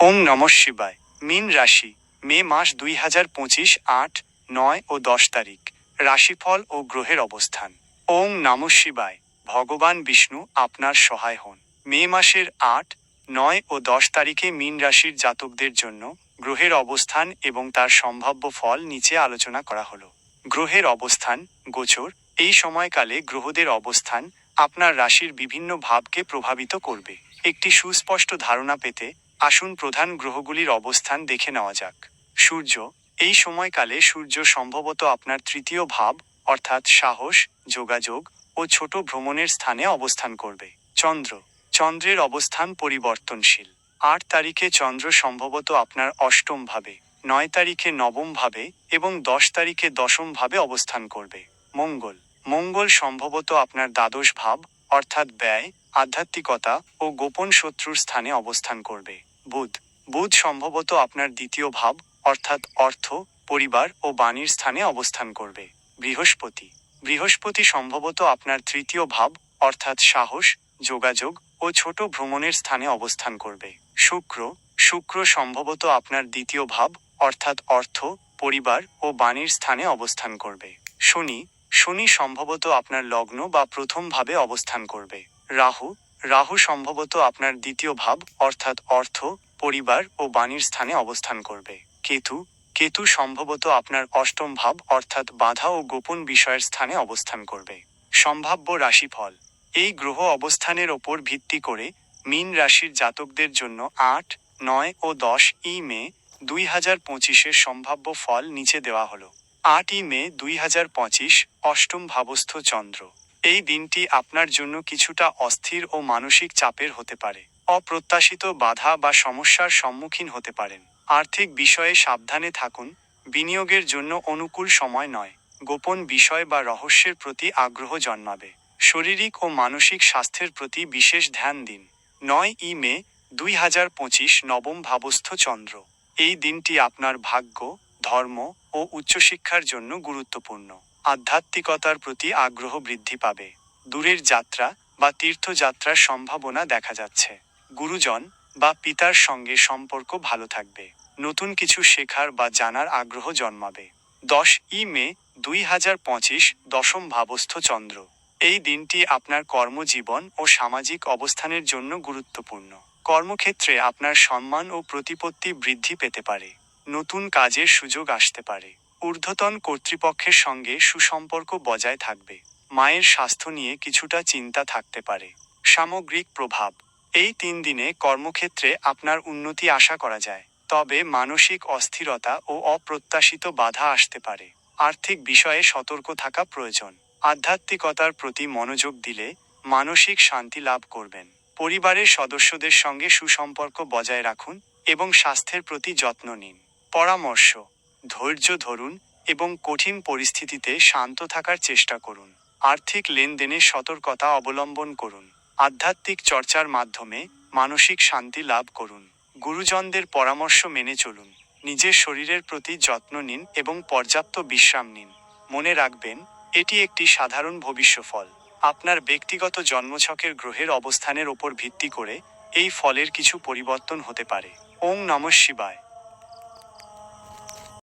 ওং নম শিবায়। মিন রাশি, মে মাস দুই হাজার পঁচিশ, আট, নয় ও দশ তারিখ। রাশিফল ও গ্রহের অবস্থান। ওং নম শিবায়। ভগবান বিষ্ণু আপনার সহায় হন। মে মাসের আট, নয় ও দশ তারিখে মিন রাশির জাতকদের জন্য গ্রহের অবস্থান এবং তার সম্ভাব্য ফল নিচে আলোচনা করা হলো। গ্রহের অবস্থান, গোচর, এই সময়কালে গ্রহদের অবস্থান আপনার রাশির বিভিন্ন ভাবকে প্রভাবিত করবে। একটি সুস্পষ্ট ধারণা পেতে আসুন প্রধান গ্রহগুলির অবস্থান দেখে নেওয়া যাক। সূর্য, এই সময়কালে সূর্য সম্ভবত আপনার তৃতীয় ভাব, অর্থাৎ সাহস, যোগাযোগ ও ছোট ভ্রমণের স্থানে অবস্থান করবে। চন্দ্র, চন্দ্রের অবস্থান পরিবর্তনশীল। আট তারিখে চন্দ্র সম্ভবত আপনার অষ্টম ভাবে, নয় তারিখে নবম ভাবে এবং দশ তারিখে দশম ভাবে অবস্থান করবে। মঙ্গল মঙ্গল সম্ভবত আপনার দ্বাদশ ভাব, অর্থাৎ ব্যয় আধ্যাত্মিকতা ও গোপন শত্রুর স্থানে অবস্থান করবে। বুধ। বুধ সম্ভবত আপনার দ্বিতীয় ভাব, অর্থাৎ অর্থ, পরিবার ও বাণীর স্থানে অবস্থান করবে। বৃহস্পতি। বৃহস্পতি সম্ভবত আপনার তৃতীয় ভাব, অর্থাৎ সাহস, যোগাযোগ ও ছোট ভ্রমণের স্থানে অবস্থান করবে। শুক্র। শুক্র সম্ভবত আপনার দ্বিতীয় ভাব, অর্থাৎ অর্থ, পরিবার ও বাণীর স্থানে অবস্থান করবে। শনি। শনি সম্ভবত আপনার লগ্ন বা প্রথম ভাবে অবস্থান করবে। রাহু রাহু সম্ভবত আপনার দ্বিতীয় ভাব, অর্থাৎ অর্থ, পরিবার ও বাণীর স্থানে অবস্থান করবে। কেতু কেতু সম্ভবত আপনার অষ্টম ভাব, অর্থাৎ বাধা ও গোপন বিষয়ের স্থানে অবস্থান করবে। সম্ভাব্য রাশিফল, এই গ্রহ অবস্থানের ওপর ভিত্তি করে মীন রাশির জাতকদের জন্য আট, নয় ও দশ ই মে দুই হাজার পঁচিশের সম্ভাব্য ফল নিচে দেওয়া হলো। আটই মে দুই হাজার পঁচিশ, অষ্টম ভাবস্থ চন্দ্র। এই দিনটি আপনার জন্য কিছুটা অস্থির ও মানসিক চাপের হতে পারে। অপ্রত্যাশিত বাধা বা সমস্যার সম্মুখীন হতে পারেন। আর্থিক বিষয়ে সাবধানে থাকুন, বিনিয়োগের জন্য অনুকূল সময় নয়। গোপন বিষয় বা রহস্যের প্রতি আগ্রহ জন্মাবে। শারীরিক ও মানসিক স্বাস্থ্যের প্রতি বিশেষ ধ্যান দিন। নয় ই মে দুই হাজার পঁচিশ, নবম ভাবস্থ চন্দ্র। এই দিনটি আপনার ভাগ্য ধর্ম ও উচ্চশিক্ষার জন্য গুরুত্বপূর্ণ। আধ্যাত্মিকতার প্রতি আগ্রহ বৃদ্ধি পাবে। দূরের যাত্রা বা তীর্থযাত্রার সম্ভাবনা দেখা যাচ্ছে। গুরুজন বা পিতার সঙ্গে সম্পর্ক ভালো থাকবে। নতুন কিছু শেখার বা জানার আগ্রহ জন্মাবে। দশ ই মে দুই হাজার পঁচিশ, দশম ভাবস্থ চন্দ্র। এই দিনটি আপনার কর্মজীবন ও সামাজিক অবস্থানের জন্য গুরুত্বপূর্ণ। কর্মক্ষেত্রে আপনার সম্মান ও প্রতিপত্তি বৃদ্ধি পেতে পারে। নতুন কাজের সুযোগ আসতে পারে। ঊর্ধ্বতন কর্তৃপক্ষের সঙ্গে সুসম্পর্ক বজায় থাকবে। মায়ের স্বাস্থ্য নিয়ে কিছুটা চিন্তা থাকতে পারে। সামগ্রিক প্রভাব। এই তিন দিনে কর্মক্ষেত্রে আপনার উন্নতি আশা করা যায়। তবে মানসিক অস্থিরতা ও অপ্রত্যাশিত বাধা আসতে পারে। আর্থিক বিষয়ে সতর্ক থাকা প্রয়োজন। আধ্যাত্মিকতার প্রতি মনোযোগ দিলে মানসিক শান্তি লাভ করবেন। পরিবারের সদস্যদের সঙ্গে সুসম্পর্ক বজায় রাখুন এবং স্বাস্থ্যের প্রতি যত্ন নিন। পরামর্শ, ধৈর্য ধরুন এবং কঠিন পরিস্থিতিতে শান্ত থাকার চেষ্টা করুন। আর্থিক লেনদেনে সতর্কতা অবলম্বন করুন। আধ্যাত্মিক চর্চার মাধ্যমে মানসিক শান্তি লাভ করুন। গুরুজনদের পরামর্শ মেনে চলুন। নিজের শরীরের প্রতি যত্ন নিন এবং পর্যাপ্ত বিশ্রাম নিন। মনে রাখবেন, এটি একটি সাধারণ ভবিষ্যফল। আপনার ব্যক্তিগত জন্মছকের গ্রহের অবস্থানের ওপর ভিত্তি করে এই ফলের কিছু পরিবর্তন হতে পারে। ওং নমঃ শিবায়।